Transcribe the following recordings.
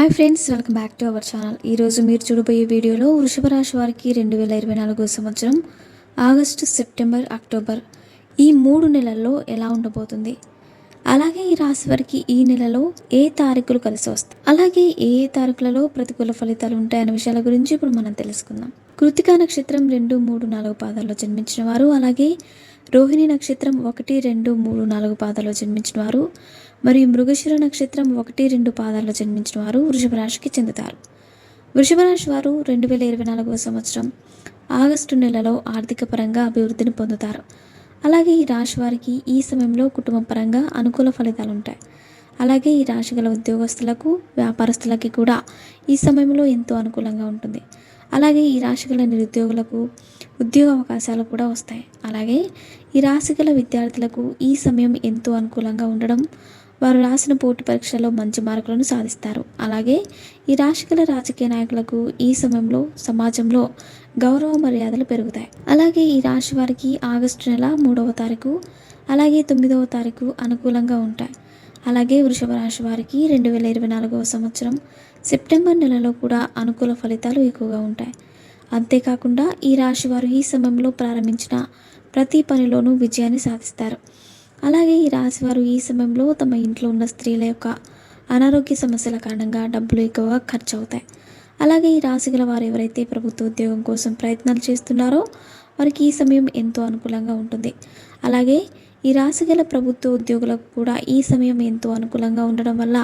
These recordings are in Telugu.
Hi friends welcome back to our channel. ఈరోజు మీరు చూడబోయే వీడియోలో వృషభ రాశి వారికి రెండు వేల ఇరవై నాలుగో సంవత్సరం ఆగస్టు సెప్టెంబర్ అక్టోబర్ ఈ మూడు నెలల్లో ఎలా ఉండబోతుంది? అలాగే ఈ రాశి వారికి ఈ నెలలో ఏ తారీఖులు కలిసి వస్తాయి? అలాగే ఏ ఏ తారీఖులలో ప్రతికూల ఫలితాలు ఉంటాయనే విషయాల గురించి ఇప్పుడు మనం తెలుసుకుందాం. కృతికా నక్షత్రం రెండు మూడు నాలుగు పాదాల్లో జన్మించిన వారు అలాగే రోహిణి నక్షత్రం ఒకటి రెండు మూడు నాలుగు పాదాల్లో జన్మించిన వారు మరియు మృగశిర నక్షత్రం ఒకటి రెండు పాదాల్లో జన్మించిన వారు వృషభ రాశికి చెందుతారు. వృషభ రాశి వారు రెండు వేల ఇరవై నాలుగవ సంవత్సరం ఆగస్టు నెలలో ఆర్థిక పరంగా అభివృద్ధిని పొందుతారు. అలాగే ఈ రాశి వారికి ఈ సమయంలో కుటుంబ పరంగా అనుకూల ఫలితాలు ఉంటాయి. అలాగే ఈ రాశి గల ఉద్యోగస్తులకు వ్యాపారస్తులకి కూడా ఈ సమయంలో ఎంతో అనుకూలంగా ఉంటుంది. అలాగే ఈ రాశి గల నిరుద్యోగులకు ఉద్యోగ అవకాశాలు కూడా వస్తాయి. అలాగే ఈ రాశి గల విద్యార్థులకు ఈ సమయం ఎంతో అనుకూలంగా ఉండడం వారు రాసిన పోటీ పరీక్షల్లో మంచి మార్కులను సాధిస్తారు. అలాగే ఈ రాశిగల రాజకీయ నాయకులకు ఈ సమయంలో సమాజంలో గౌరవ మర్యాదలు పెరుగుతాయి. అలాగే ఈ రాశి వారికి ఆగస్టు నెల మూడవ తారీఖు అలాగే తొమ్మిదవ తారీఖు అనుకూలంగా ఉంటాయి. అలాగే వృషభ రాశి వారికి రెండు వేల ఇరవై నాలుగవ సంవత్సరం సెప్టెంబర్ నెలలో కూడా అనుకూల ఫలితాలు ఎక్కువగా ఉంటాయి. అంతేకాకుండా ఈ రాశి వారు ఈ సమయంలో ప్రారంభించిన ప్రతి పనిలోనూ విజయాన్ని సాధిస్తారు. అలాగే ఈ రాశివారు ఈ సమయంలో తమ ఇంట్లో ఉన్న స్త్రీల యొక్క అనారోగ్య సమస్యల కారణంగా డబ్బులు ఎక్కువగా ఖర్చు అవుతాయి అలాగే ఈ రాశి గల వారు ఎవరైతే ప్రభుత్వ ఉద్యోగం కోసం ప్రయత్నాలు చేస్తున్నారో వారికి ఈ సమయం ఎంతో అనుకూలంగా ఉంటుంది. అలాగే ఈ రాశి గల ప్రభుత్వ ఉద్యోగులకు కూడా ఈ సమయం ఎంతో అనుకూలంగా ఉండడం వల్ల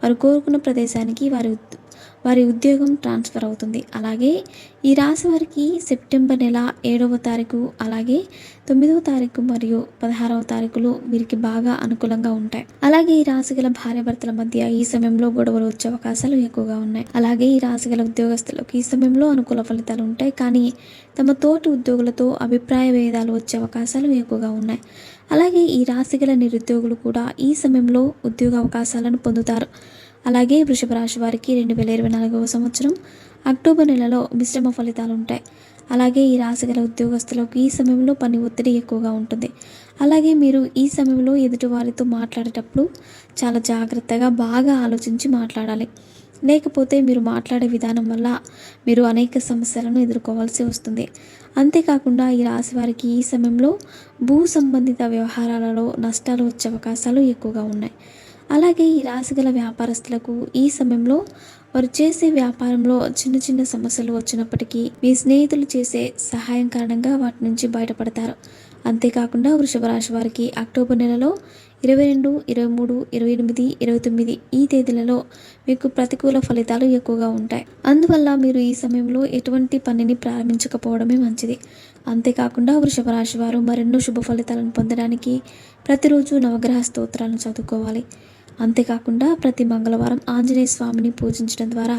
వారు కోరుకున్న ప్రదేశానికి వారి వారి ఉద్యోగం ట్రాన్స్ఫర్ అవుతుంది. అలాగే ఈ రాశి వారికి సెప్టెంబర్ నెల ఏడవ తారీఖు అలాగే తొమ్మిదవ తారీఖు మరియు పదహారవ తారీఖులు వీరికి బాగా అనుకూలంగా ఉంటాయి. అలాగే ఈ రాశి గల భార్యాభర్తల మధ్య ఈ సమయంలో గొడవలు వచ్చే అవకాశాలు ఎక్కువగా ఉన్నాయి. అలాగే ఈ రాశి గల ఉద్యోగస్తులకు ఈ సమయంలో అనుకూల ఫలితాలు ఉంటాయి. కానీ తమ తోటి ఉద్యోగులతో అభిప్రాయ భేదాలు వచ్చే అవకాశాలు ఎక్కువగా ఉన్నాయి. అలాగే ఈ రాశి గల నిరుద్యోగులు కూడా ఈ సమయంలో ఉద్యోగ అవకాశాలను పొందుతారు. అలాగే వృషభ రాశి వారికి రెండు వేల ఇరవై నాలుగవ సంవత్సరం అక్టోబర్ నెలలో మిశ్రమ ఫలితాలు ఉంటాయి. అలాగే ఈ రాశి గల ఉద్యోగస్తులకు ఈ సమయంలో పని ఒత్తిడి ఎక్కువగా ఉంటుంది. అలాగే మీరు ఈ సమయంలో ఎదుటి వారితో మాట్లాడేటప్పుడు చాలా జాగ్రత్తగా బాగా ఆలోచించి మాట్లాడాలి. లేకపోతే మీరు మాట్లాడే విధానం వల్ల మీరు అనేక సమస్యలను ఎదుర్కోవాల్సి వస్తుంది. అంతేకాకుండా ఈ రాశి వారికి ఈ సమయంలో భూ సంబంధిత వ్యవహారాలలో నష్టాలు వచ్చే అవకాశాలు ఎక్కువగా ఉన్నాయి. అలాగే ఈ రాశి గల వ్యాపారస్తులకు ఈ సమయంలో వారు చేసే వ్యాపారంలో చిన్న చిన్న సమస్యలు వచ్చినప్పటికీ మీ స్నేహితులు చేసే సహాయం కారణంగా వాటి నుంచి బయటపడతారు. అంతేకాకుండా వృషభ రాశి వారికి అక్టోబర్ నెలలో ఇరవై రెండు ఇరవై మూడు ఇరవై ఎనిమిది ఇరవై తొమ్మిది ఈ తేదీలలో మీకు ప్రతికూల ఫలితాలు ఎక్కువగా ఉంటాయి. అందువల్ల మీరు ఈ సమయంలో ఎటువంటి పనిని ప్రారంభించకపోవడమే మంచిది. అంతేకాకుండా వృషభ రాశి వారు మరెన్నో శుభ ఫలితాలను పొందడానికి ప్రతిరోజు నవగ్రహ స్తోత్రాలను చదువుకోవాలి. అంతేకాకుండా ప్రతి మంగళవారం ఆంజనేయ స్వామిని పూజించడం ద్వారా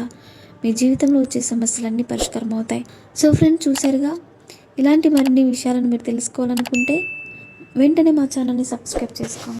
మీ జీవితంలో వచ్చే సమస్యలన్నీ పరిష్కారం అవుతాయి సో ఫ్రెండ్స్ చూసారుగా ఇలాంటి మరిన్ని విషయాలను మీరు తెలుసుకోవాలనుకుంటే వెంటనే మా ఛానల్ని సబ్స్క్రైబ్ చేసుకోండి.